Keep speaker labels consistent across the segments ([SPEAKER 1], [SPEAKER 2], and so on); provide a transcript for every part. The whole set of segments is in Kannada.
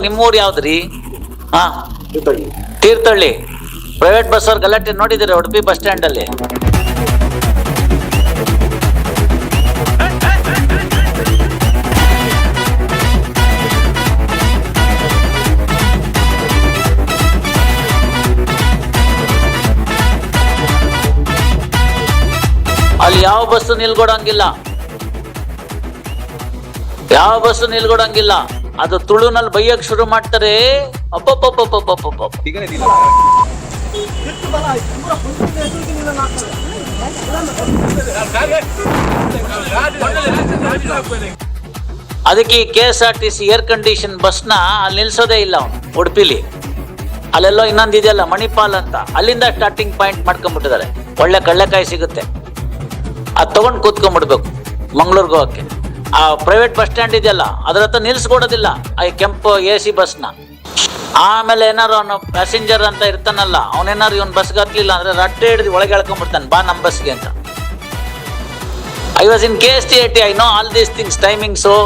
[SPEAKER 1] ನಿಮ್ಮೂರು ಯಾವ್ದ್ರಿ? ಹಾ? ತೀರ್ಥಹಳ್ಳಿ. ಪ್ರೈವೇಟ್ ಬಸ್ ಅವ್ರ ಗಲಾಟೆ ನೋಡಿದಿರ ಉಡುಪಿ ಬಸ್ ಸ್ಟ್ಯಾಂಡ್ ಅಲ್ಲಿ? ಅಲ್ಲಿ ಯಾವ ಬಸ್ ನಿಲ್ಗೊಡಂಗಿಲ್ಲ? ಯಾವ ಬಸ್ ನಿಲ್ಕೊಡಂಗಿಲ್ಲ ಅದು ತುಳುನಲ್ಲಿ ಬೈಯಕ್ ಶುರು ಮಾಡ್ತಾರೆ. ಅದಕ್ಕೆ K S R T C air condition ಬಸ್ನ ಅಲ್ಲಿ ನಿಲ್ಸೋದೇ ಇಲ್ಲ ಅವನು, ಉಡುಪಿಲಿ. ಅಲ್ಲೆಲ್ಲೋ ಇನ್ನೊಂದು ಇದೆಯಲ್ಲ, ಮಣಿಪಾಲ್ ಅಂತ. ಅಲ್ಲಿಂದ ಸ್ಟಾರ್ಟಿಂಗ್ ಪಾಯಿಂಟ್ ಮಾಡ್ಕೊಂಡ್ಬಿಟ್ಟಿದ್ದಾರೆ ಒಳ್ಳೆ ಕಳ್ಳೆಕಾಯಿ ಸಿಗುತ್ತೆ. ಅದು ತಗೊಂಡು ಕೂತ್ಕೊಂಡ್ಬಿಡ್ಬೇಕು, ಮಂಗ್ಳೂರ್ಗೆ ಹೋಗಕ್ಕೆ. ಆ ಪ್ರೈವೇಟ್ ಬಸ್ ಸ್ಟ್ಯಾಂಡ್ ಇದೆಯಲ್ಲ ಅದ್ರ ಹತ್ರ ನಿಲ್ಸ್ಕೊಡೋದಿಲ್ಲ ಆ ಕೆಂಪು ಎ ಸಿ ಬಸ್ನ ಆಮೇಲೆ ಏನಾರು ಅವನು ಪ್ಯಾಸೆಂಜರ್ ಅಂತ ಇರ್ತಾನಲ್ಲ ಅವನೇನಾರು ಇವನ್ ಬಸ್ಗೆ ಹತ್ಲಿಲ್ಲ ಅಂದ್ರೆ ರಟ್ಟೆ ಹಿಡಿದು ಒಳಗೆ ಎಳ್ಕೊಂಬಿಡ್ತಾನೆ ಬಾ ನಮ್ಮ ಬಸ್ಗೆ ಅಂತ I was in K S T I T I know all these things timings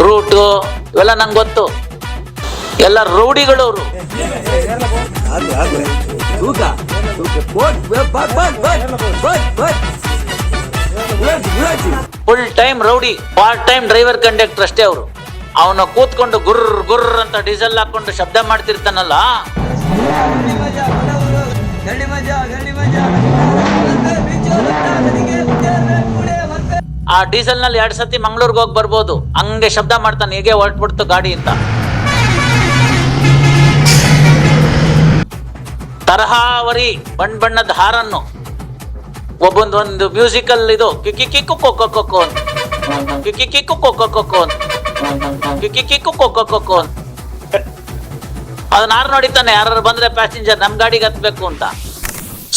[SPEAKER 1] route ಇವೆಲ್ಲ ನಂಗೆ ಗೊತ್ತು ಎಲ್ಲ ರೌಡಿಗಳು ಅವರು time rowdy part time driver conductor ಅಷ್ಟೇ ಅವರು. ಅವನ ಕೂತ್ಕೊಂಡು ಗುರ್ ಗುರ್ ಅಂತ ಡೀಸೆಲ್ ಹಾಕೊಂಡು ಶಬ್ದ ಮಾಡ್ತಿರ್ತಾನಲ್ಲ. ಆ ಡೀಸೆಲ್ನಲ್ಲಿ ಎರಡ್ ಸತಿ ಮಂಗಳೂರಿಗೆ ಹೋಗಿ ಬರ್ಬೋದು. ಹಂಗೆ ಶಬ್ದ ಮಾಡ್ತಾನೆ, ಹೀಗೆ ಹೊರಟ್ಬಿಡ್ತು ಗಾಡಿ ಅಂತ. ತರಹಾವರಿ ಬಣ್ಣ ಬಣ್ಣದ ಹಾರನ್ನು. ಒಬ್ಬೊಂದು ಒಂದು ಮ್ಯೂಸಿಕಲ್ ಇದು ಕಿಕ್ಕಿ ಕಿಕ್ಕು ಕೊಕ್ಕೊ ಕೊಕ್ಕೋ ಅಂತ ಕಿಕ್ಕಿ ಕಿಕ್ಕು ಕೊಕ್ಕೊ ಕೊಕ್ಕೋ ಅಂತ ಕಿಕ್ಕಿ ಕಿಕ್ಕು ಕೊಕ್ಕೊ ಕೊಕ್ಕೋ ಅಂತ ಅದನ್ನ ಯಾರು ನೋಡಿತಾನೆ ಯಾರು ಬಂದ್ರೆ ಪ್ಯಾಸೆಂಜರ್ ನಮ್ ಗಾಡಿಗೆ ಹತ್ಬೇಕು ಅಂತ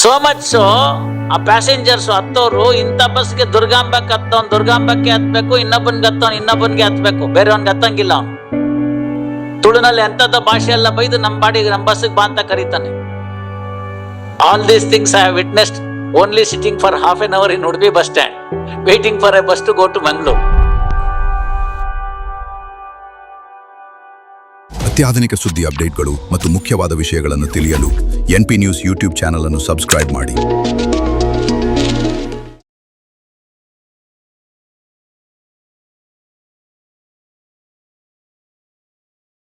[SPEAKER 1] ಸೋ ಮಚ್ ಆ ಪ್ಯಾಸೆಂಜರ್ಸ್ ಹತ್ತೋರು ಇಂಥ ಬಸ್ಗೆ ದುರ್ಗಾಂಬಕ್ಕೆ ಹತ್ತವನ್ ದುರ್ಗಾಂಬಕ್ಕೆ ಹತ್ಬೇಕು ಇನ್ನೊಬ್ಬನ್ಗೆ ಹತ್ತವನ್ ಇನ್ನೊಬ್ಬನ್ಗೆ ಹತ್ಬೇಕು ಬೇರೆಯವನ್ಗೆ ಹತ್ತಂಗಿಲ್ಲ ಅವನು ತುಳುನಲ್ಲಿ ಎಂತದ ಭಾಷೆ ಎಲ್ಲ ಬೈದು ನಮ್ಮ ಬಾಡಿಗೆ ನಮ್ಮ ಬಸ್ಗೆ ಬಾ ಅಂತ ಕರೀತಾನೆ all these things I have only sitting for half an hour in Udupi bus stand waiting for a bus to go to Mangaluru
[SPEAKER 2] ಅತ್ಯಾಧುನಿಕ ಸುದ್ದಿ ಅಪ್ಡೇಟ್ಗಳು ಮತ್ತು ಮುಖ್ಯವಾದ ವಿಷಯಗಳನ್ನು ತಿಳಿಯಲು N P news YouTube channel ಅನ್ನು ಸಬ್ಸ್ಕ್ರೈಬ್ ಮಾಡಿ.